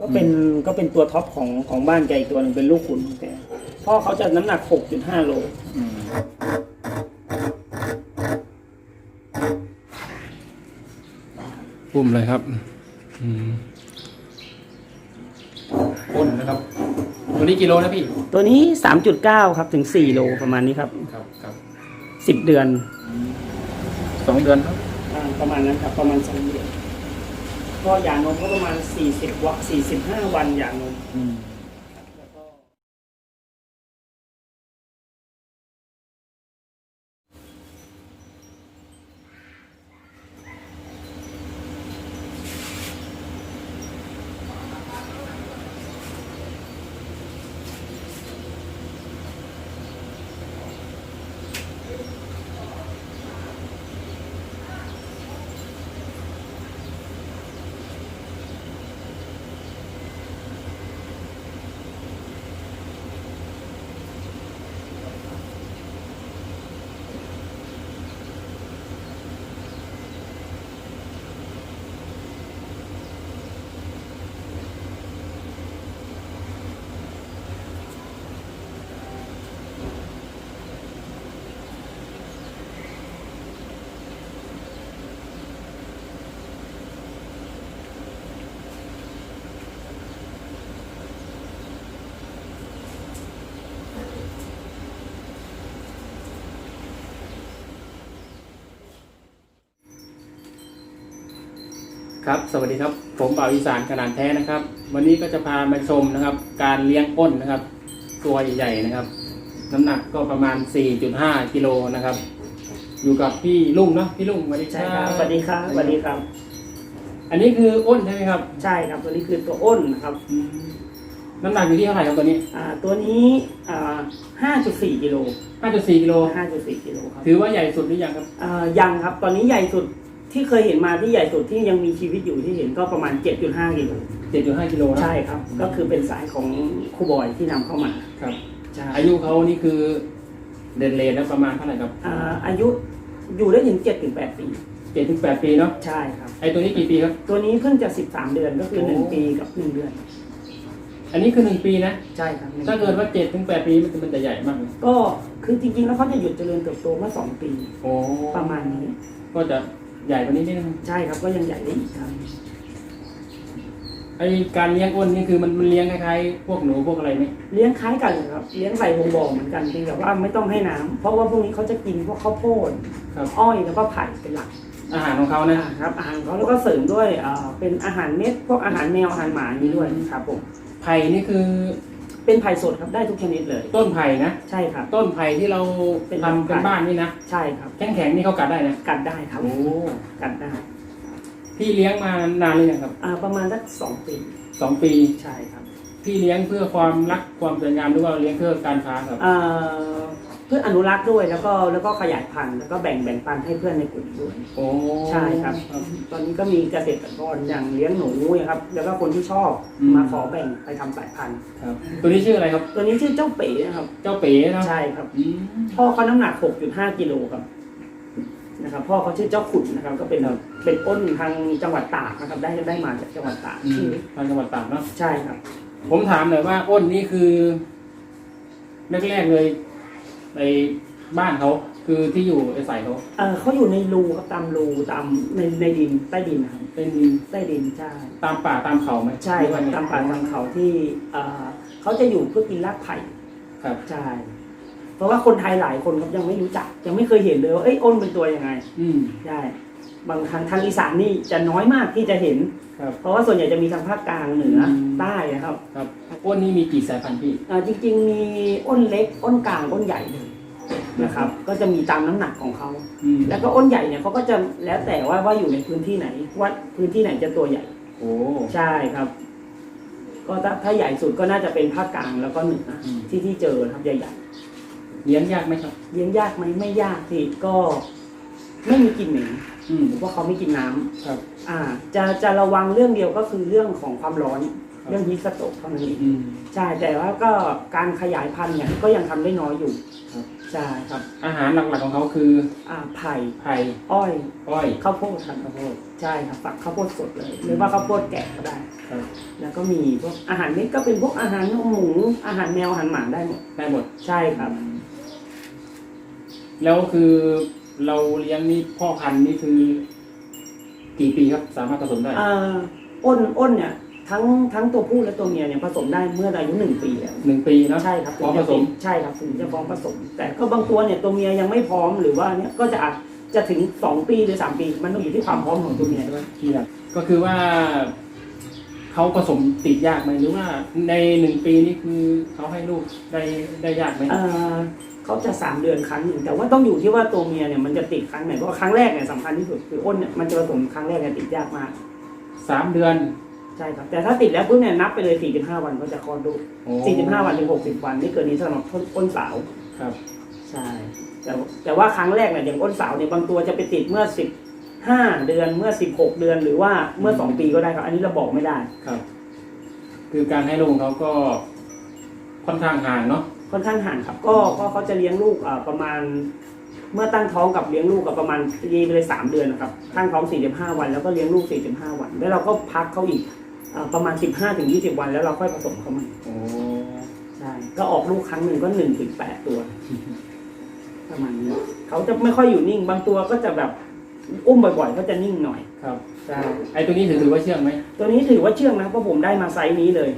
ก็เป็นก็เป็นตัวท็อปของของบ้านแกอีกตัวหนึ่งเป็นลูกขุนของแกพ่อเขาจะน้ำหนัก 6.5 โลอืมปุ่มเลยครับอืมอ้นนะครับ ตัวนี้กิโลนะพี่ ตัวนี้ 3.9 ครับถึง 4 โลประมาณนี้ครับ ครับครับ10เดือน สองเดือนครับอ่าประมาณนั้นครับประมาณ2เดือน ก็หย่านมก็ประมาณ 40วัน45 วันหย่านม ครับสวัสดีครับผมบ่าวอีสานขนาดแท้นะครับ วันนี้ก็จะพามาชมนะครับ การเลี้ยงอ้นนะครับ ตัวใหญ่ๆนะครับ น้ำหนักก็ประมาณ 4.5กิโลนะครับ อยู่กับพี่ลุงเนาะพี่ลุงสวัสดีใช่ครับสวัสดีครับสวัสดีครับ อันนี้คืออ้นใช่ไหมครับใช่ครับตัวนี้คือตัวอ้นนะครับอืมน้ำหนักอยู่ที่เท่าไหร่ครับตัวนี้ อ่าตัวนี้อ่า5.4กิโล5.4กิโล5.4กิโลครับถือว่าใหญ่สุดหรือยังครับอ่ายังครับ ตอนนี้ใหญ่สุด ที่เคยเห็นมาที่ใหญ่สุดที่ยังมีชีวิตอยู่ที่เห็นก็ประมาณ 7.5กิโล7.5กิโลนะใช่ครับ ก็คือเป็นสายของครูบอยที่นำเข้ามาครับ ใช่อายุเขานี่คือเดนเลนแล้วประมาณเท่าไหร่ครับอ่าอายุอยู่ได้ถึง7-8ปี7-8ปีเนาะใช่ครับ ไอตัวนี้กี่ปีครับ ตัวนี้เพิ่งจะ 13 เดือนก็คือ โอ้ 1 ปีกับ 1 เดือน อันนี้คือหนึ่งปีนะ ใช่ครับหนึ่งถ้าเกิดว่าเจ็ดถึงแปดปีมันจะมันจะใหญ่มากเลยก็คือจริงๆแล้วเขาจะหยุดเจริญเติบโตเมื่อ2ปี โอ้ประมาณนี้ ก็จะ ใหญ่กว่านี้นิดนึงใช่ครับก็ยังใหญ่ได้อีกครับไอการเลี้ยงอ้นนี่คือมันมันเลี้ยงคล้ายๆพวกหนูพวกอะไรไหมเลี้ยงคล้ายกันเลยครับ เลี้ยงใส่วงบ่อเหมือนกันเพียงแต่ว่าไม่ต้องให้น้ำเพราะว่าพวกนี้เขาจะกินพวกข้าวโพดครับอ้อยแล้วก็ไผ่เป็นหลักอาหารของเขานะครับอาหารเขาแล้วก็เสริมด้วยเอ่อเป็นอาหารเม็ดพวกอาหารแมวอาหารหมานี้ด้วยครับผมไผ่นี่คือ เป็นไผ่สดครับได้ทุกชนิดเลย ต้นไผ่นะ ใช่ครับ ต้นไผ่ที่เราเป็นทำเป็นบ้านนี่นะใช่ครับ แข็งแข็งๆนี่เขากัดได้นะกัดได้ครับโอ้กัดได้พี่เลี้ยงมานานเลยงครับอ่าประมาณสักสองปีสองปี ใช่ครับพี่เลี้ยงเพื่อความรักความสวยงามหรือว่าเลี้ยงเพื่อการค้าครับเอ่อ เพื่ออนุรักษ์ด้วยแล้วก็แล้วก็ขยายพันธุ์แล้วก็แบ่งแบ่งปันให้เพื่อนในกลุ่มด้วย โอ้ใช่ครับ ตอนนี้ก็มีเกษตรกรอย่างเลี้ยงหนูนะครับ แล้วก็คนที่ชอบอืม มาขอแบ่งไปทำสายพันธุ์ ครับ ตัวนี้ชื่ออะไรครับ ตัวนี้ชื่อเจ้าเป๋นะครับ เจ้าเป๋เนาะใช่ครับ อืมพ่อเขาน้ำหนัก 6.5 กิโลครับนะครับ พ่อเขาชื่อเจ้าขุนนะครับ ก็เป็นเป็นอ้นทางจังหวัดตากนะครับ ได้ได้มาจากจังหวัดตากอืมชื่อทางจังหวัดตากเนาะ ใช่ครับ ผมถามหน่อยว่าอ้นนี่คือแรกๆเลย ในบ้านเขาคือที่อยู่อาศัยเขาเออเขาอยู่ในรูครับตามรูตามในในดินใต้ดินนะครับเป็นใต้ดินใช่ตามป่าตามเขาไหมใช่หรือครัว่าบไงตามป่าตามเขาที่เอ่อเขาจะอยู่เพื่อกินรากไผ่ครับใช่เพราะว่าคนไทยหลายคนครับยังไม่รู้จัก ยังไม่เคยเห็นเลยว่าเอ้ยอ้นเป็นตัวยังไง อืมใช่บางทางทางอีสานนี่จะน้อยมากที่จะเห็นครับเพราะว่าส่วนใหญ่จะมีทางภาคกลางเหนืออมใต้นะครับครับอ้นนี่มีกี่สายพันธุ์พี่อ่าจริง ๆ มีอ้นเล็กอ้นกลางอ้นใหญ่เลย นะครับ ก็จะมีตามน้ำหนักของเขาอืมแล้วก็อ้นใหญ่เนี่ยเขาก็จะแล้วแต่ว่าว่าอยู่ในพื้นที่ไหนว่าพื้นที่ไหนจะตัวใหญ่โอ้ใช่ครับ ก็ถ้าถ้าใหญ่สุดก็น่าจะเป็นภาคกลางแล้วก็เหนืออที่ที่เจอนะครับใหญ่เลี้ยงยากไหมครับๆเลี้ยงยากไหมไม่ยากสิก็ไม่มีกลิ่นเหม็นอืมเพราะเขาไม่กินน้ำครับ อ่า จะจะระวังเรื่องเดียวก็คือเรื่องของความร้อนครับเรื่องฮีสโตกเท่านั้นเองอืมใช่แต่ว่าก็การขยายพันธุ์เนี่ยก็ยังทำได้น้อยอยู่ครับ ใช่ครับ อาหารหลักๆของเขาคืออ่าไผ่ไผ่อ้อยอ้อยข้าวโพดครับข้าวโพดใช่ครับฝักข้าวโพดสดเลย หรือว่าข้าวโพดแกะก็ได้ ครับแล้วก็มีพวกอาหารเม็ดก็เป็นพวกอาหารหมูอาหารแมวอาหารหมาได้หมดได้หมดใช่ครับ แล้วคือเราเลี้ยงนี่พ่อพันธุ์นี่คือ กี่ปีครับสามารถผสมได้ อ่าอ้นอ้นเนี่ย ทั้งทั้งตัวผู้และตัวเมียเนี่ยผสมได้เมื่ออายุหนึ่งปีแล้วหนึ่งปีเนอะใช่ครับพร้อมผสมใช่ครับถึงจะพร้อมผสม แต่ก็บางตัวเนี่ยตัวเมียยังไม่พร้อมหรือว่าเนี่ยก็จะอาจจะถึงสองปีหรือสามปี มันต้องอยู่ที่ความพร้อมของตัวเมียด้วยที่แบบก็คือว่าเขาผสมติดยากไหมหรือว่าในหนึ่งปีนี่คือเขาให้ลูกได้ได้ยากไหมเอ่อเขาจะสามเดือนครั้งหนึ่งแต่ว่าต้องอยู่ที่ว่าตัวเมียเนี่ยมันจะติดครั้งไหนเพราะว่าครั้งแรกเนี่ยสำคัญที่สุดคืออ้นเนี่ยมันจะผสมครั้งแรกเนี่ยติดยากมากสามเดือน ใช่ครับ แต่ถ้าติดแล้วปุ๊บเนี่ยนับไปเลย 45 วันก็จะคลอดลูกโอ้45 วันถึง 60 วัน นี่เกินนี้สำหรับอ้นสาว ครับ ใช่ แต่แต่ว่าครั้งแรกเนี่ยอย่างอ้นสาวเนี่ยบางตัวจะไปติดเมื่อ 15 เดือนเมื่อ 16 เดือนหรือว่าเมื่อ 2 ปีก็ได้ครับ อันนี้เราบอกไม่ได้ ครับ คือการให้ลูกของเขาก็ค่อนข้างห่างเนาะ ค่อนข้างห่างครับ ก็ก็เขาจะเลี้ยงลูกอ่าประมาณ เมื่อตั้งท้องกับเลี้ยงลูกกับประมาณยีไปเลยสามเดือนนะครับ ตั้งท้อง 45 วันแล้วก็เลี้ยงลูก 45 วัน แล้วเราก็พักเขาอีกอ่า ประมาณ 15ถึง20 วันแล้วเราค่อยผสมเขาใหม่โอ้ใช่ก็ออกลูกครั้งหนึ่งก็1ถึง8ตัว ประมาณนี้เขาจะไม่ค่อยอยู่นิ่ง บางตัวก็จะแบบอุ้มบ่อยๆก็จะนิ่งหน่อยครับใช่ไอตัวนี้ถือถือว่าเชื่องไหมตัวนี้ถือว่าเชื่องนะเพราะผมได้มาไซส์นี้เลย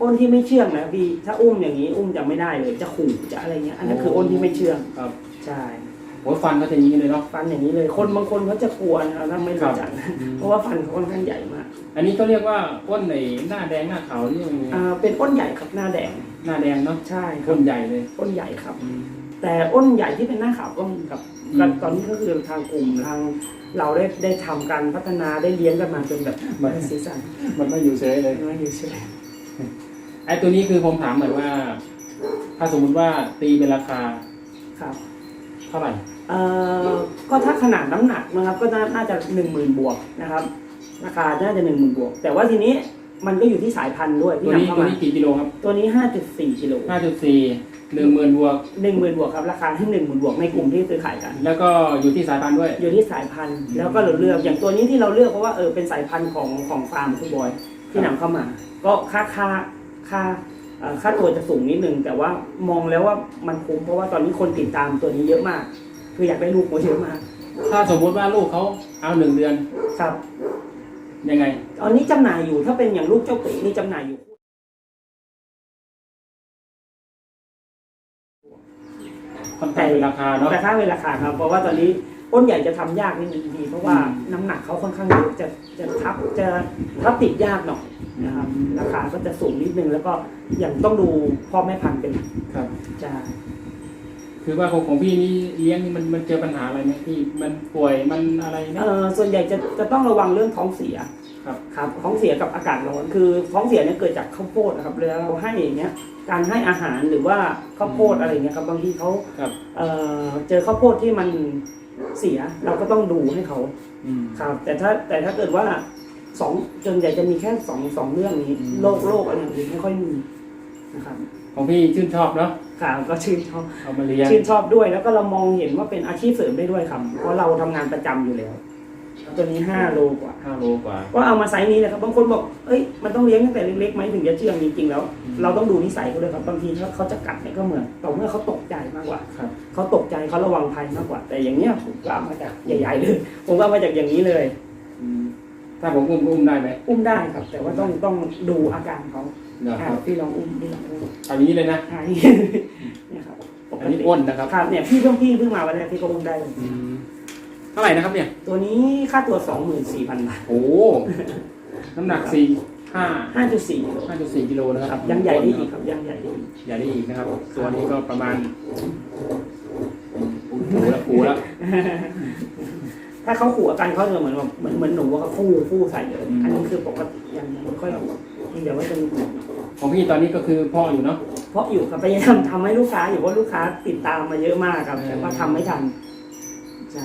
อ้นที่ไม่เชื่องนะพี่ถ้าอุ้มอย่างนี้อุ้มจะไม่ได้เลยจะขู่จะอะไรเงี้ยอันนั้นคืออ้นที่ไม่เชื่องครับใช่โอ้ยฟันก็จะอย่างนี้เลยเนาะฟันอย่างนี้เลย คนบางคนเขาจะกลัวนะถ้าไม่รู้จักนะเพราะว่าฟันเขาค่อนข้างใหญ่มาก อันนี้ก็เรียกว่าอ้นในหน้าแดงหน้าขาวนี่ยังไงอ่าเป็นอ้นใหญ่ครับหน้าแดงหน้าแดงเนาะใช่ครัอ้บนใหญ่เลย อ้นใหญ่ครับ แต่อ้นใหญ่ที่เป็นหน้าขาวก็มีครับอืม ตอนนี้ก็คือทางกลุ่มทางเราได้ได้ทำการพัฒนาได้เลี้ยงกันมาจนแบบมันสีสันมันไม่อยู่เฉยเลย ไม่อยู่เฉยไอตัวนี้คือผมถามหน่อยว่า ถ้าสมมุติว่าตีเป็นราคาครับเท่าไหร่ เอ่อก็ถ้าขนาดน้ำหนักนะครับก็น่าน่าจะหนึ่งหมื่นบวกนะครับ ราคาน่าจะหนึ่งหมื่นบวก แต่ว่าทีนี้มันก็อยู่ที่สายพันธุ์ด้วยตัวที่นี้นำเข้าตัวมา นี้กี่กิโลครับตัวนี้ห้าจุดสี่กิโลห้าจุดสี่หนึ่งหมื่นบวกหนึ่งหมื่นบวกครับราคาที่หนึ่งหมื่นบวกในกลุ่มที่ซื้อขายกัน แล้วก็อยู่ที่สายพันธุ์ด้วย อยู่ที่สายพันธุ์แล้วก็เราเลือกอย่างตัวนี้ที่เราเลือกเพราะว่าเออเป็นสายพันธุ์ของของฟาร์มคุณบอยที่นำเข้ามา ก็ค่าค่าค่าเอ่อค่าตัวจะสูงนิดนึง แต่ว่ามองแล้วว่ามันคุ้มเพราะว่าตอนนี้คนติดตามตัวนี้เยอะมาก คืออยากได้ลูกมาเยอะมากถ้าสมมุติว่าลูกเขาเอาหนึ่งเดือน ครับ ยังไง ตอนนี้จำหน่ายอยู่ถ้าเป็นอย่างลูกเจ้าปีนี่จำหน่ายอยู่ ค่อนข้างเป็นราคาเนาะ แต่ถ้าเป็นราคาครับเพราะว่าตอนนี้ต้นใหญ่จะทำยากนิดนึงดีเพราะว่าอืม น้ำหนักเขาค่อนข้างเยอะจะจะทับจะทับติดยากหน่อยนะครับราคาก็จะสูงนิดนึงแล้วก็อย่างต้องดูพ่อแม่พันธุ์เป็นหลักครับ จะ คือว่าของของพี่นี่เลี้ยงนี่มันมันเจอปัญหาอะไรไหมพี่มันป่วยมันอะไรไหมเอ่อส่วนใหญ่จะจะต้องระวังเรื่องท้องเสียครับ ครับท้องเสียกับอากาศร้อนคือท้องเสียเนี่ยเกิดจากข้าวโพดนะครับเวลาเราให้อย่างเงี้ยการให้อาหารหรือว่าข้าวโพดอะไรเงี้ยครับบางทีเขาครับ เอ่อเจอข้าวโพดที่มันเสียเราก็ต้องดูให้เขาอืม ครับ แต่ถ้าแต่ถ้าเกิดว่าสองจนใหญ่จะมีแค่สองสองเรื่องนี้อืม โรคโรคอะไรอย่างอื่นไม่ค่อยมีนะครับ ของพี่ชื่นชอบเนาะ ครับก็ชื่นชอบเอามาเลี้ยงชื่นชอบด้วย แล้วก็เรามองเห็นว่าเป็นอาชีพเสริมได้ด้วยครับ เพราะเราทำงานประจำอยู่แล้ว ตัวนี้ห้าโลกว่าห้าโลกว่า ก็เอามาไซส์นี้นะครับบางคนบอกเอ้ยมันต้องเลี้ยงตั้งแต่เล็กๆไหมถึงจะเชื่องจริงๆแล้ว อืม เราต้องดูนิสัยเขาด้วยครับบางทีถ้าเขาจะกัดเนี่ยก็เหมือนต่อเมื่อเขาตกใจมากกว่า ครับ เขาตกใจเขาระวังภัยมากกว่า แต่อย่างเนี้ยผมก็เอามาจากใหญ่ๆเลยผมก็เอามาจากอย่างนี้เลยอืมถ้าผมอุ้มอุ้มได้ไหม อุ้มได้ครับ แต่ว่าต้องต้องดูอาการเขา เดี๋ยวอ่าครับพี่ลองอุ้มพี่ลองอุ้มเอาอย่างนี้เลยนะอ่าเนี่ยครับปกอันนี้ติอ้นนะครับครับเนี่ยพี่เพิ่งพี่เพิ่งมาวันแรกพี่ก็อุ้มได้เลยอืมเท่าไหร่นะครับเนี่ย ตัวนี้ค่าตัวสองหมื่นสี่พันบาทโอ้โหน้ำหนักสี่ห้าห้าจุดสี่ห้าจุดสี่กิโลนะคครัรับบยังใหญ่ได้อีกครับยังใหญ่ได้อีกใหญ่ได้อีกนะครับ ตัวนี้ก็ประมาณปูแล้วปูแล้วถ้าเขาขู่อาการเขาจะเหมือนแบบเหมือนเหมือนหนูว่าเขาฟู่ฟู่ใส่เลยอืมอันนี้คือปกติยังยังไม่ค่อยขู่ เดี๋ยวว่าจะมีของพี่ตอนนี้ก็คือพ่ออยู่เนาะเพราะอยู่ครับพยายามทำให้ลูกค้าอยู่เพราะลูกค้าติดตามมาเยอะมากครับอืมแต่ว่าทำไม่ทันจ้ะ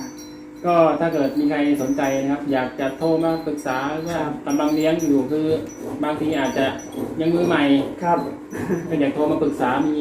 ก็ถ้าเกิดมีใครสนใจนะครับ อยากจะโทรมาปรึกษาว่าครับ กำลังเลี้ยงอยู่คือบางทีอาจจะยังมือใหม่ ครับก็อยากโทรมาปรึกษามี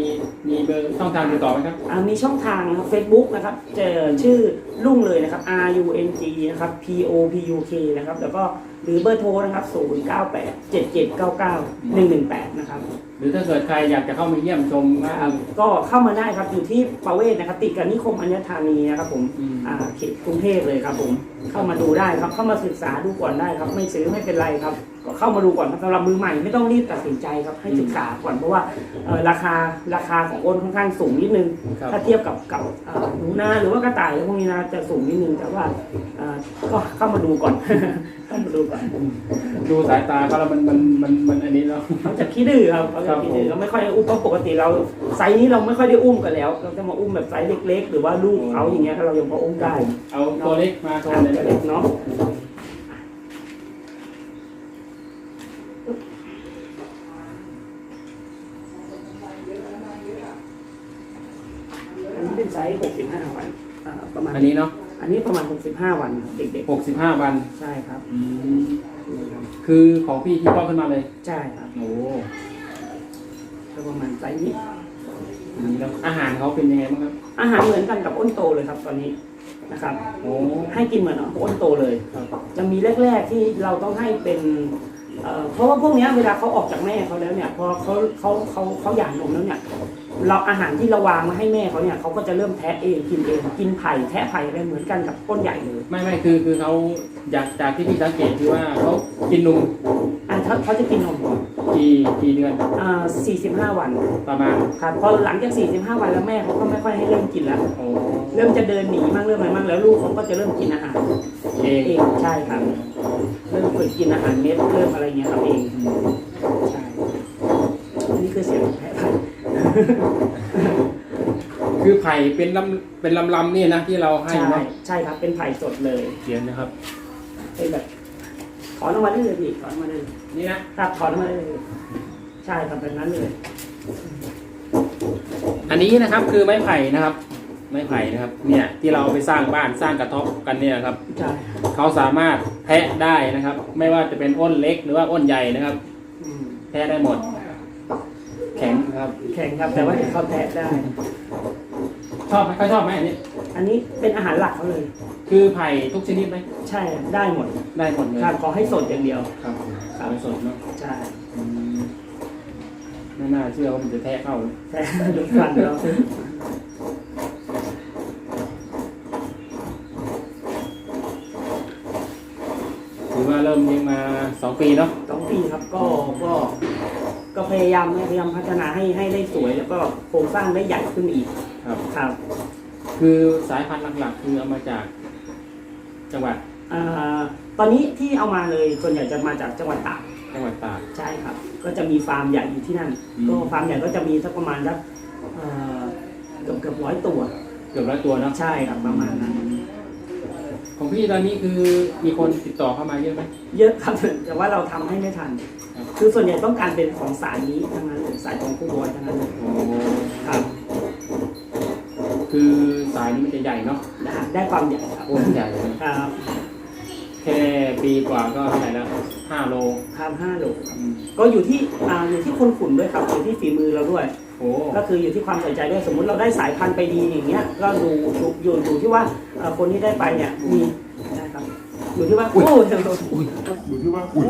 มีเบอร์ช่องทางติดต่อไหมครับ อ่ามีช่องทางนะครับ Facebook นะครับเจอชื่อรุ่งเลยนะครับ R U N G นะครับ P O P U K นะครับ แล้วก็หรือเบอร์โทรนะครับ 0 9 8 7 7 9 9 1 1 8 นะครับ หรือถ้าเกิดใครอยากจะเข้ามาเยี่ยมชมว่าครับก็เข้ามาได้ครับ อยู่ที่ประเวศนะครับ ติดกับนิคมอัญธานีนะครับผมอืม อ่าเขตกรุงเทพเลยครับผม เข้ามาดูได้ครับ เข้ามาศึกษาดูก่อนได้ครับ ไม่ซื้อไม่เป็นไรครับ ก็เข้ามาดูก่อนครับสำหรับมือใหม่ไม่ต้องรีบตัดสินใจครับให้ศึกษาก่อนเพราะว่าเอ่อราคาราคาของอ้นค่อนข้างสูงนิดนึง ครับ ถ้าเทียบกับกับเอ่อหนูนาหรือว่ากระต่ายพวกนี้นะจะสูงนิดนึงแต่ว่าเอ่อก็เข้ามาดูก่อน เข้ามาดูก่อนดูสายตาเขาแล้วมันมันมันมันอันนี้แล้ว เขาจะขี้ดื้อครับเขาจะขี้ดื้อเราไม่ค่อยอุ้มเพราะปกติเราไซส์นี้เราไม่ค่อยได้อุ้มกันแล้ว เราจะมาอุ้มแบบไซส์เล็ก ๆ หรือว่าลูกเขาอย่างเงี้ยเรายังพออุ้มได้เอาตัวเล็กมาโชอ่าว์เลยตัวเล็กเนาะ อ่าประมาณอันนี้เนาะอันนี้ประมาณ 65 วันครับเด็กหกสิบห้าวัน ๆ ใช่ครับอืมคือของพี่ที่พ่อขึ้นมาเลย ใช่ครับโอ้ก็ประมาณไซส์นี้ดีแล้วอาหารเขาเป็นยังไงบ้างครับ อาหารเหมือนกันกับอ้นโตเลยครับ ตอนนี้นะครับ โอ้ให้กินเหมือนอ้นโตเลย ครับจะมีแรก ๆที่เราต้องให้เป็นเอ่อเพราะว่าพวกเนี้ยเวลาเขาออกจากแม่เขาแล้วเนี่ย พอเขาเขาเขาเขาหย่านมแล้วเนี่ย เราอาหารที่เราวางมาให้แม่เขาเนี่ยเขาก็จะเริ่มแทะเองกินเองกินไผ่แทะไผ่อะไรเหมือนกันกับต้นใหญ่เลยไม่ไม่คือคือเขาจากจากที่พี่สังเกตคือว่าเขากินนมอันเขาเขาจะกินนมก่อนกี่กี่เดือนอ่า45วันประมาณครับพอหลังจาก45วันแล้วแม่เขาก็ไม่ค่อยให้เริ่มกินแล้วโอ้เริ่มจะเดินหนีมั่งเริ่มอะไรมั่งแล้วลูกเขาก็จะเริ่มกินอาหารเองเองใช่ครับเริ่มฝึกกินอาหารเม็ดเริ่มอะไรเงี้ยครับเองใช่อันนี่คือเสียงแผลไผ่ คือไผ่เป็นลำเป็นลำลำๆนี่นะที่เราให้ใช่เนาะใช่ครับเป็นไผ่สดเลยเขียนนะครับ เป็นแบบถอนออกมาได้เลยพี่ถอนออกมาได้เลยนี่นะ ครับถอนออกมาได้เลยใช่ครับแบบนั้นเลยอันนี้นะครับคือไม้ไผ่นะครับ ไม้ไผ่นะครับ เนี่ยที่เราเอาไปสร้างบ้านสร้างกระท่อมกันเนี่ยนะครับ ใช่เขาสามารถแทะได้นะครับ ไม่ว่าจะเป็นอ้นเล็กหรือว่าอ้นใหญ่นะครับ อืมแทะได้หมด แข็งนะครับแข็งครับ แต่ว่าเขาแทะได้ ชอบไหมเขาชอบไหมอันนี้อันนี้เป็นอาหารหลักเขาเลย คือไผ่ทุกชนิดไหมใช่ได้หมดได้หมดเลยครับขอให้สดอย่างเดียว ครับสายสดเนาะใช่อืมไม่น่าเชื่อว่ามันจะแทะเข้าแต่ดูฟันเราถือว่าเริ่มเลี้ยงมาสองปีเนาะสองปีครับก็ก็ ก็พยายามพยายามพัฒนาให้ให้ได้สวย แล้วก็โครงสร้างได้ใหญ่ขึ้นอีกครับ ครับคือสายพันธุ์หลักๆ คือเอามาจาก จังหวัดอ่าตอนนี้ที่เอามาเลยส่วนใหญ่จะมาจากจังหวัดตากจังหวัดตาก ใช่ครับ ก็จะมีฟาร์มใหญ่อยู่ที่นั่น อืม ก็ฟาร์มใหญ่ก็จะมีสักประมาณสักเอ่อเกือบเกือบร้อยตัว เกือบร้อยตัวเนาะใช่ครับประมาณนั้น ของพี่ตอนนี้คือมีคนติดต่อเข้ามาเยอะไหมเยอะครับ แต่ว่าเราทำให้ไม่ทัน ครับคือส่วนใหญ่ต้องการเป็นของสายนี้ทั้งนั้นเลยสายของคู่บอยทั้งนั้นเลยโอ้ครับคือสายนี้มันจะใหญ่เนาะได้ได้ความใหญ่ครับโอ้ใหญ่เลยครับแค่ปีกว่าก็เท่าไหร่แล้วห้าโลครับห้าโลครับอืมก็อยู่ที่อ่าอยู่ที่คนขุนด้วยครับอยู่ที่ฝีมือเราด้วย โอ้ก็คืออยู่ที่ความใส่ใจด้วยสมมุติเราได้สายพันธุ์ไปดีอย่างเงี้ยก็ดูดูอยู่อยู่ที่ว่าเอ่อคนที่ได้ไปเนี่ยมีนะครับอยู่ที่ว่าโอ้โห อยู่ที่ว่าอุ้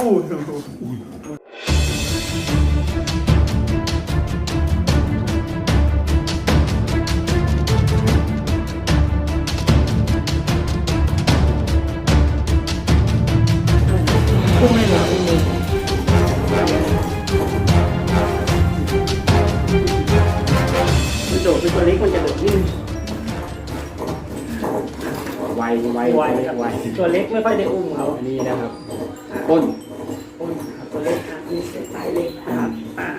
ไวไวครับไวตัวเล็กไม่ค่อยได้อุ้มเขาอันนี้นะครับต้นอุ้มครับตัวเล็กนะมีสายเล็กนะครับอ่า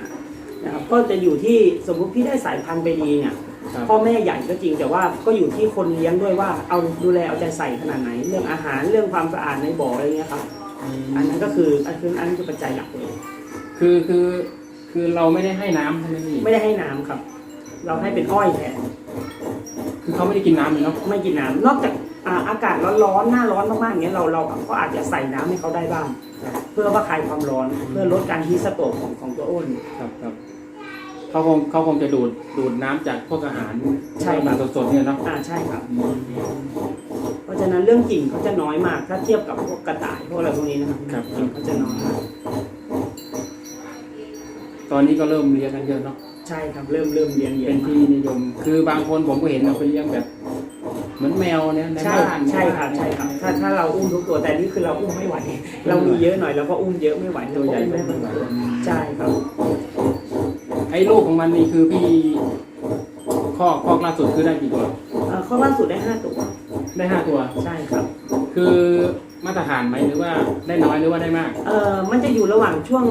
นะครับ ก็จะอยู่ที่สมมุติพี่ได้สายพันธุ์ไปดีเนี่ยครับพ่อแม่ใหญ่ก็จริงแต่ว่าก็อยู่ที่คนเลี้ยงด้วยว่าเอาดูแลเอาใจใส่ขนาดไหน เรื่องอาหารเรื่องความสะอาดในบ่ออะไรเงี้ยครับ อันนั้นก็คืออันคืออันนั้นคือปัจจัยหลักเลยคือคือคือเราไม่ได้ให้น้ำใช่ไหมพี่ไม่ได้ให้น้ำครับ เราให้เป็นอ้อยแทนคือเขาไม่ได้กินน้ำเลยเนาะไม่กินน้ำนอกจาก อ่าอากาศร้อนๆหน้าร้อนมากๆอย่างเงี้ยเราเราก็อาจจะใส่น้ำให้เขาได้บ้าง เพื่อว่าคลายความร้อนเพื่อลดการฮีทสโตรกของของตัวอ้น ครับครับเขาคงเขาคงจะดูดดูดน้ำจากพวกอาหารใช่ครับ สดๆเนี่ยเนาะอ่าใช่ครับ เพราะฉะนั้นเรื่องกลิ่นเขาจะน้อยมาก ถ้าเทียบกับพวกกระต่ายพวกอะไรพวกนี้นะครับกลิ่นเขาจะน้อยมากตอนนี้ก็เริ่มเลี้ยงกันเยอะเนาะใช่ครับเริ่มเริ่มเลี้ยงเยเป็อะนมากที่นิยม คือบางคนผมก็เห็นเอาไปเลี้ยงแบบ เหมือนแมวเนี่ยในใช่บ้านใช่ครับใช่ครับถ้าถ้าเราอุ้มทุกตัวแต่นี่คือเราอุ้มไม่ไหว เรามีเยอะหน่อยเราก็อุ้มเยอะไม่ไหวตัวใหญ่เราไม่ก็ไหวอุ้มได้ใช่ครับไอ้ลูกของมันนี่คือพี่ข้อข้อล่าสุดคือได้กี่ตัวเอ่อข้อล่าสุดได้ห้าตัว ได้ห้าตัวใช่ครับ คือมาตรฐานไหมหรือว่าได้น้อยหรือว่าได้มาก เอ่อมันจะอยู่ระหว่างช่วง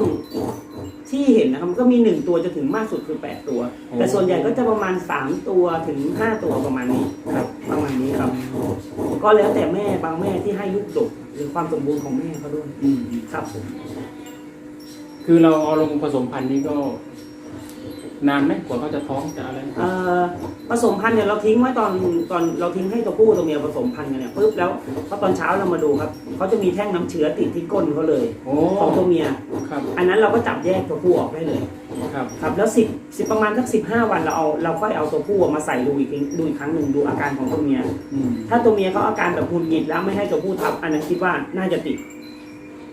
ที่เห็นนะครับมันก็มีหนึ่งตัวจะถึงมากสุดคือแปดตัวโอ้แต่ส่วนใหญ่ก็จะประมาณสามตัวถึงห้าตัวประมาณนี้ครับประมาณนี้ครับ ก็แล้วแต่แม่บางแม่ที่ให้ลูกดกหรือความสมบูรณ์ของแม่เขาด้วยอืมครับผมคือเราเอาลงผสมพันธุ์นี้ก็ นานไหมกว่าเขาจะท้องจะอะไรเอ่อผสมพันธุ์เนี่ยเราทิ้งไว้ตอนตอนเราทิ้งให้ตัวผู้ตัวเมียผสมพันธุ์กันเนี่ยปุ๊บแล้วพอตอนเช้าเรามาดูครับเขาจะมีแท่งน้ำเชื้อติดที่ก้นเขาเลยโอ้ของตัวเมีย ครับอันนั้นเราก็จับแยกตัวผู้ออกได้เลย ครับ ครับแล้วสิบสิบประมาณสักสิบห้าวันเราเอาเราค่อยเอาตัวผู้มาใส่ดูอีกทีดูอีกครั้งหนึ่งดูอาการของตัวเมีย อืมถ้าตัวเมียเขาอาการแบบหงุดหงิดแล้วไม่ให้ตัวผู้ทับ อันนั้นคิดว่าน่าจะติด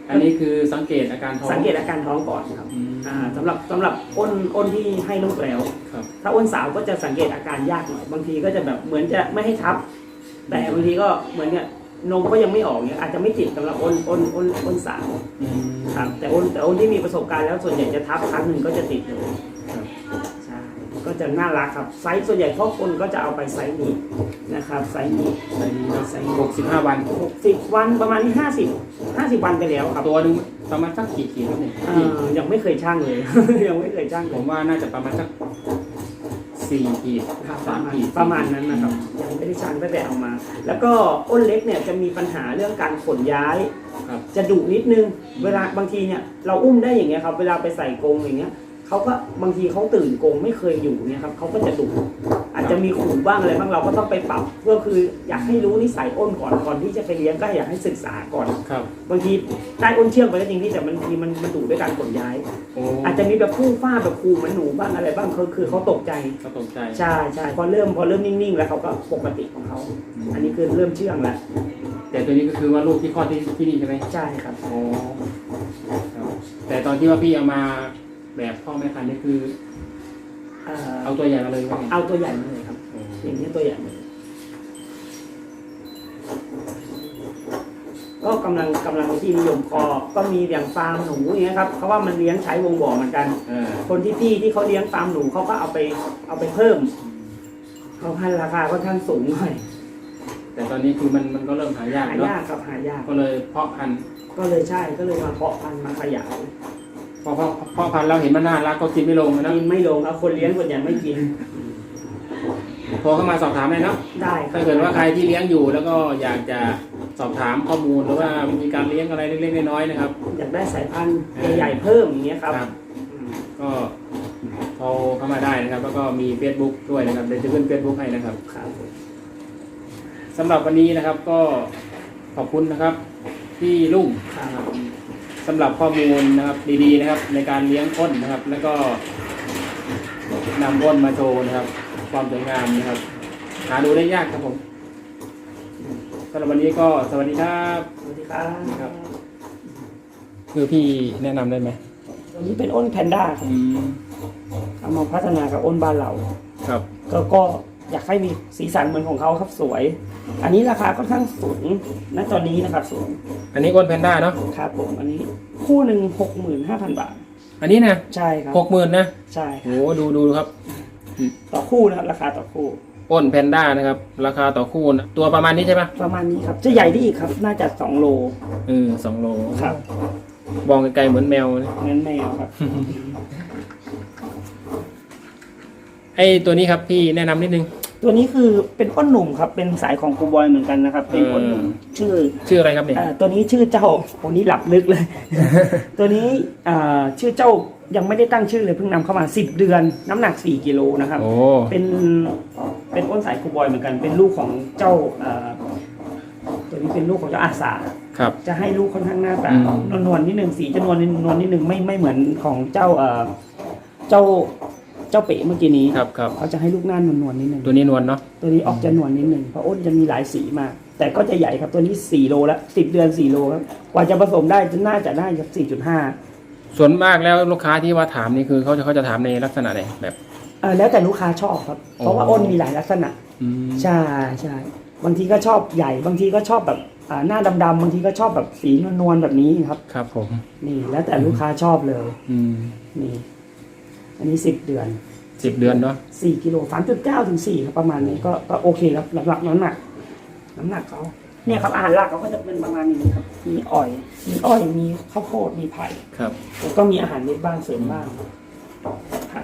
อันนี้คือสังเกตอาการท้องสังเกตอาการท้องก่อนครับอืมอ่าสำหรับสำหรับอ้นอ้นที่ให้ลูกแล้ว ครับ ถ้าอ้นสาวก็จะสังเกตอาการยากหน่อยบางทีก็จะแบบเหมือนจะไม่ให้ทับ แต่บางทีก็เหมือนเนี่ยนมก็ยังไม่ออกเนี่ยอาจจะไม่ติดสำหรับอ้นอ้นอ้นอ้นสาวอืมครับแต่อ้นแต่อ้นที่มีประสบการณ์แล้วส่วนใหญ่จะทับครั้งหนึ่งก็จะติดเลยครับใช่ ก็จะน่ารักครับไซส์ส่วนใหญ่พ่อคนก็จะเอาไปไซส์นี้นะครับไซส์นี้ใส่นี้เนาะหกสิบห้าวันหกสิบวันประมาณนี้ห้าสิบห้าสิบวันไปแล้วครับตัวหนึงประมาณสักกี่ขีดครับเนี่ยเอ่อยังไม่เคยช่างเลย ยังไม่เคยช่างเลผย มว่าน่าจะประมาณสักสี่ขีดครับปสาระมมาณขีดประมาณนั้นนะครับยังไม่ได้ช่างตั้งแต่เอามา แล้วก็อ้นเล็กเนี่ยจะมีปัญหาเรื่องการขนย้าย ครับ จะดุนิดนึง เวลาบางทีเนี่ยเราอุ้มได้อย่างเงี้ยครับ เวลาไปใส่กรงอย่างเงี้ย เขาก็บางทีเขาตื่นกรงไม่เคยอยู่เนี่ยครับเขาก็จะดุอาจจะมีขู่บ้างอะไรบ้างเราก็ต้องไปปรับเพื่อคืออยากให้รู้นิสัยอ้นก่อนก่อนที่จะไปเลี้ยงก็อยากให้ศึกษาก่อนครับ บางทีได้อ้นเชื่องไปก็จริงที่แต่บางทีมันมันดุด้วยการขนย้าย โอ้อาจจะมีแบบผู้ฟ้าแบบขู่เหมันหนูบ้างอะไรบ้างคือคือเขาตกใจ ก็ตกใจ ใช่ใช่พอเริ่มพอเริ่มนิ่งๆ แล้วเขาก็ปกติของเขา อันนี้คือเริ่มเชื่องแล้วแต่ตัวนี้ก็คือว่าลูกที่คลอดที่ที่นี่ใช่ไหมใช่ครับโอ้ครับแต่ตอนที่ว่าพี่เอามา แบบพ่อแม่พันธุ์นี่คือเอ่อเอาตัวใหญ่มาเลยว่าไงเอาตัวใหญ่มาเลยครับโอ้อย่างนี้ตัวใหญ่มาเลยก็กำลังกำลังที่นิยมคอก็มีอย่างฟาร์มหนูอย่างเงี้ยครับเขาว่ามันเลี้ยงใช้วงบ่อเหมือนกันเออคนที่พี่ที่เขาเลี้ยงฟาร์มหนูเขาก็เอาไปเอาไปเพิ่มเขาพันราคาค่อนข้างสูงหน่อยแต่ตอนนี้คือมันมันก็เริ่มหายากหาเนาะยากครับหายาก ก็เลยเพาะพันธุ์ก็เลยใช่ก็เลยมาเพาะพันธุ์มาขยาย พอเพาะเพาะพันธุ์เราเห็นมันน่ารักก็กินไม่ลงนะกินไม่ลงครับคนเลี้ยงส่วนใหญ่ไม่กินโทรเข้ามาสอบถามเลยเนาะได้ครัถ้าบเกิดว่าใครที่เลี้ยงอยู่แล้วก็อยากจะสอบถามข้อมูลหรือว่าวิธีการเลี้ยงอะไรเล็กๆน้อยๆนะครับ อยากได้สายพันธุ์ใหญ่ๆเพิ่มอย่างเงี้ยครับอืมก็โทรเข้ามาได้นะครับ แล้วก็มี Facebook ด้วยนะครับเดี๋ยวจะขึ้น Facebook ให้นะครับครับสำหรับวันนี้นะครับก็ขอบคุณนะครับ ที่ลุงครับ สำหรับข้อมูลนะครับดีๆนะครับ ในการเลี้ยงอ้นนะครับ แล้วก็นำอ้นมาโชว์นะครับ ความสวยงามนะครับ หาดูได้ยากครับผมสำหรับวันนี้ก็สวัสดีครับสวัสดีครับครับคือพี่แนะนำได้ไหมตัวนี้เป็นอ้นแพนด้าครับอืมเอามาพัฒนากับอ้นบ้านเราครับ ก็ก็ อยากให้มีสีสันเหมือนของเขาครับสวย อันนี้ราคาค่อนข้างสูงณตอนนี้นะครับสูงอันนี้อ้นแพนด้าเนาะครับผมอันนี้คู่หนึ่งหกหมื่นห้าพันบาท อันนี้นะใช่ครับหกหมื่นนะใช่คโหรับดูดูครับ ต่อคู่นะครับราคาต่อคู่อ้นแพนด้านะครับ ราคาต่อคู่นะตัวประมาณนี้ใช่ไหมประมาณนี้ครับจะใหญ่ได้อีกครับ น่าจะสองโลเออสองโลครับมองไกลๆเหมือนแมวเลยงั้นแมวครับ ไอ้ตัวนี้ครับพี่แนะนำนิดนึง ตัวนี้คือเป็นอ้นหนุ่มครับ เป็นสายของครูบอยเหมือนกันนะครับ เป็นอ้นหนุ่มชื่อชื่ออะไรครับเนี่ยเอ่อตัวนี้ชื่อเจ้าโอ้นี้หลับลึกเลย ตัวนี้เอ่อชื่อเจ้ายังไม่ได้ตั้งชื่อเลยเพิ่งนำเข้ามา 10 เดือน น้ำหนัก 4กิโลนะครับ โอ้ เป็นเป็นอ้นสายครูบอยเหมือนกัน เป็นลูกของเจ้าเอ่อตัวนี้เป็นลูกของเจ้าอาสา ครับ จะให้ลูกค่อนข้างหน้าตาอืมนวลๆนิดนึงสีจะนวลนวลนิดนึงไม่ไม่เหมือนของเจ้าเอ่อเจ้าเจ้าเป๋เมื่อกี้นี้ครับครับเขาจะให้ลูกหน้านวลๆนิดนึงตัวนี้นวลเนาะตัวนี้ออกจะนวลนิดนึงเพราะอ้นจะมีหลายสีมาก แต่ก็จะใหญ่ครับตัวนี้สี่โลแล้วสิบเดือนสี่โลครับกว่าจะผสมได้จะน่าจะได้ครับสี่จุดห้าส่วนมากแล้วลูกค้าที่ว่าถามนี่คือเขาจะเขาจะถามในลักษณะไหนแบบ เออแล้วแต่ลูกค้าชอบครับ เพราะว่าอ๋ออ้นมีหลายลักษณะ อืม ใช่ใช่บางทีก็ชอบใหญ่ บางทีก็ชอบแบบอ่าหน้าดำๆบางทีก็ชอบแบบสีนวลๆแบบนี้ครับ ครับผม นี่ แล้วแต่ลูกค้าชอบเลย อืม นี่ อันนี้สิบเดือนสิบเดือนเนาะสี่กิโลสามจุดเก้าถึงสี่ครับประมาณนี้ก็ก็โอเคครับหลักๆน้ำหนักน้ำหนักเขาเนี่ยครับอาหารหลักเขาก็จะเป็นประมาณนี้ครับ มีอ้อยมีอ้อยมีข้าวโพดมีไผ่ครับแล้วก็มีอาหารเม็ดบ้างเสริมบ้างไผ่ก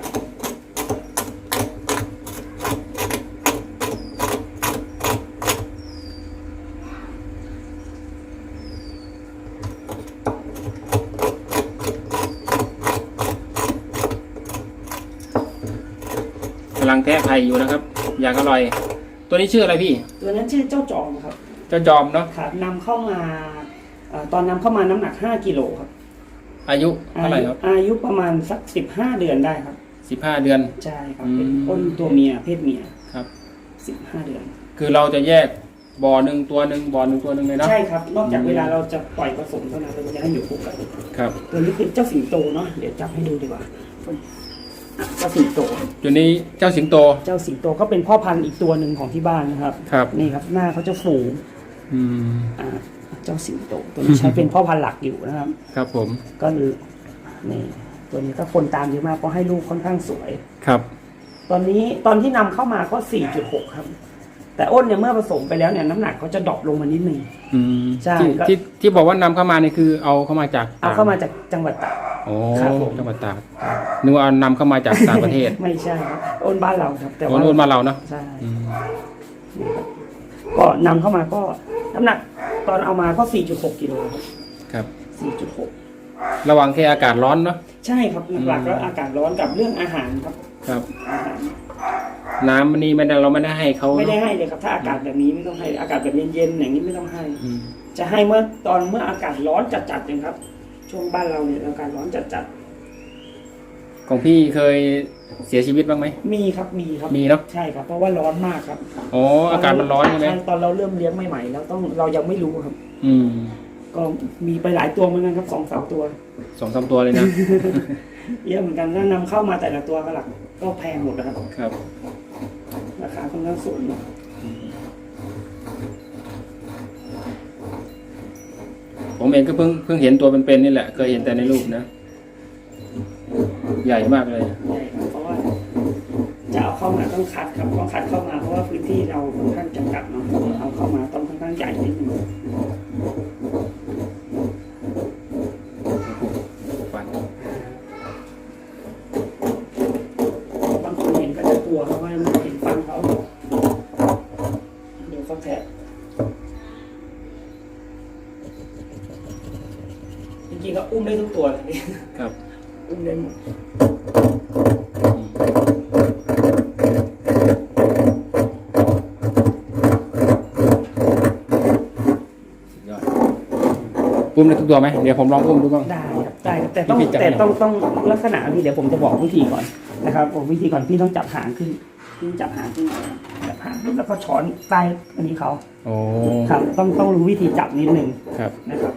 ลังแทะไข่อยู่นะครับ อย่างอร่อย ตัวนี้ชื่ออะไรพี่ ตัวนั้นชื่อเจ้าจอมครับเจ้าจอมเนาะครับนำเข้ามาเอ่อตอนนำเข้ามาน้ำหนัก 5กิโลครับอายุเท่าไหร่อายุครับอายุประมาณสัก 15 เดือนได้ครับ สิบห้าเดือน ใช่ครับอืมเป็นอ้นตัวเมียเพศเมียครับ 15 เดือน คือเราจะแยกบ่อหนึ่งตัวหนึ่งบ่อหนึ่งตัวหนึ่งเลยเนาะ ใช่ครับ นอกจากอืมเวลาเราจะปล่อยผสมเท่านั้นเราจะให้อยู่คู่กัน ครับ ตัวนี้คือเจ้าสิงโตเนาะ เดี๋ยวจับให้ดูดีกว่า เจ้าสิงโต ตัวนี้เจ้าสิงโต เจ้าสิงโตก็เป็นพ่อพันธุ์อีกตัวหนึ่งของที่บ้านนะครับ ครับ นี่ครับหน้าเขาจะฟูอืม อ่าเจ้าสิงโต ตัวนี้ใช้เป็นพ่อพันธุ์หลักอยู่นะครับ ครับผม ก็คือนี่ตัวนี้ก็คนตามเยอะมากเพราะให้ลูกค่อนข้างสวย ครับ ตอนนี้ตอนที่นำเข้ามาก็ 4.6 ครับ แต่อ้นเนี่ยเมื่อผสมไปแล้วเนี่ยน้ำหนักเขาจะดรอปลงมานิดนึง อืมใช่ที่ก็ ที่ที่บอกว่านำเข้ามานี่คือเอาเข้ามาจากเอาเข้ามาจากจังหวัดตาก โอ้ครับผม จังหวัดตากนึกว่าเอานำเข้ามาจากต่างประเทศ ไม่ใช่ครับอ้นบ้านเราครับแต่โอ้ว่านู่นมาเราเนาะใช่ อืมก็นำเข้ามาก็น้ำหนักตอนเอามาก็ 4.6กิโลครับครับ4.6 ระวังแค่อากาศร้อนเนาะ ใช่ครับหลักๆอืมก็อากาศร้อนกับเรื่องอาหารครับครับ อาหารน้ำมันนี่ไม่ได้เราไม่ได้ให้เขาไม่ได้เนอะให้เลยครับ ถ้าอากาศแบบนี้ไม่ต้องให้อากาศแบบเย็นๆอย่างนี้ไม่ต้องให้ อืมจะให้เมื่อตอนเมื่ออากาศร้อนจัดๆอย่างครับ ช่วงบ้านเราเนี่ยอากาศร้อนจัดของพี่เคยเสียชีวิตบ้างไหม ๆ มีครับมีครับ มีเนาะ ใช่ครับ เพราะว่าร้อนมากครับอ๋อ อากาศมันร้อนใช่ไหม ตอนเราเริ่มเลี้ยงใหม่ๆแล้วต้องเรายังไม่รู้ครับ อืม ก็มีไปหลายตัวเหมือนกันครับสองสามตัวสองสามตัวเลยนะ เยอะเหมือนกันถ้านำเข้ามาแต่ละตัวก็หลักก็แพงหมดนะครับ ครับ ราคาค่อนข้างสูง ผมเองก็เพิ่งเพิ่งเห็นตัวเป็นๆนี่แหละ เคยเห็นแต่ในรูปนะ ใหญ่มากเลย ใช่ครับเพราะว่าจะเอาเข้ามาต้องคัดครับต้องคัดเข้ามาเพราะว่าพื้นที่เราค่อนข้างจำกัดเนาะเอาเข้ามาต้องค่อนข้างใหญ่นิดนึง ตัวเลย ครับอุ้มได้หมดสุดยอดอุ้มได้ทุกตัวไหมเดี๋ยวผมลองอุ้มดูบ้าง ได้ครับได้ครับแต่ต้องพี่จับแต่หน่อยต้องต้องลักษณะพี่เดี๋ยวผมจะบอกวิธีก่อนนะครับผมวิธีก่อนพี่ต้องจับหางขึ้นพี่จับหางขึ้นก่อนจับหางขึ้นแล้วก็ช้อนใต้อันนี้เขาโอ้ครับ ต้องต้องรู้วิธีจับนิดนึงครับ นะครับ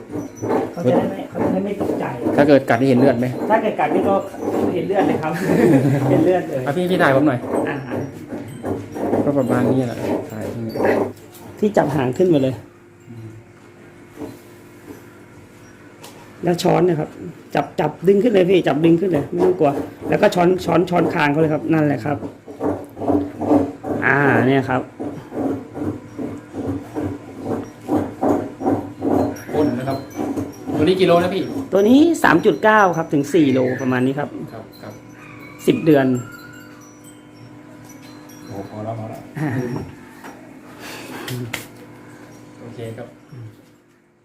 เขาจะได้ไม่เขาจะได้ไม่ตกใจ ถ้าเกิดกัดที่เห็นเลือดไหมถ้าเกิดกัดนี่ก็เห็นเลือดเลยครับ เห็นเลือดเลยอะพี่พี่ถ่ายผมหน่อยอ่าก็ประมาณนี้แหละถ่ายที่นี่ที่จับหางขึ้นมาเลย แล้วช้อนเนะครับ จับจับดึงขึ้นเลยพี่จับดึงขึ้นเลยไม่ต้องกลัว แล้วก็ช้อนช้อนช้อนคางเขาเลยครับ นั่นแหละครับ อ่าเนี่ยครับ อ้นนะครับ ตัวนี้กิโลนะพี่ ตัวนี้สามจุดเก้าครับถึงสี่โลประมาณนี้ครับ ครับครับสิบเดือน โอ้พอแล้วพอแล้วอ่าโอเคครับ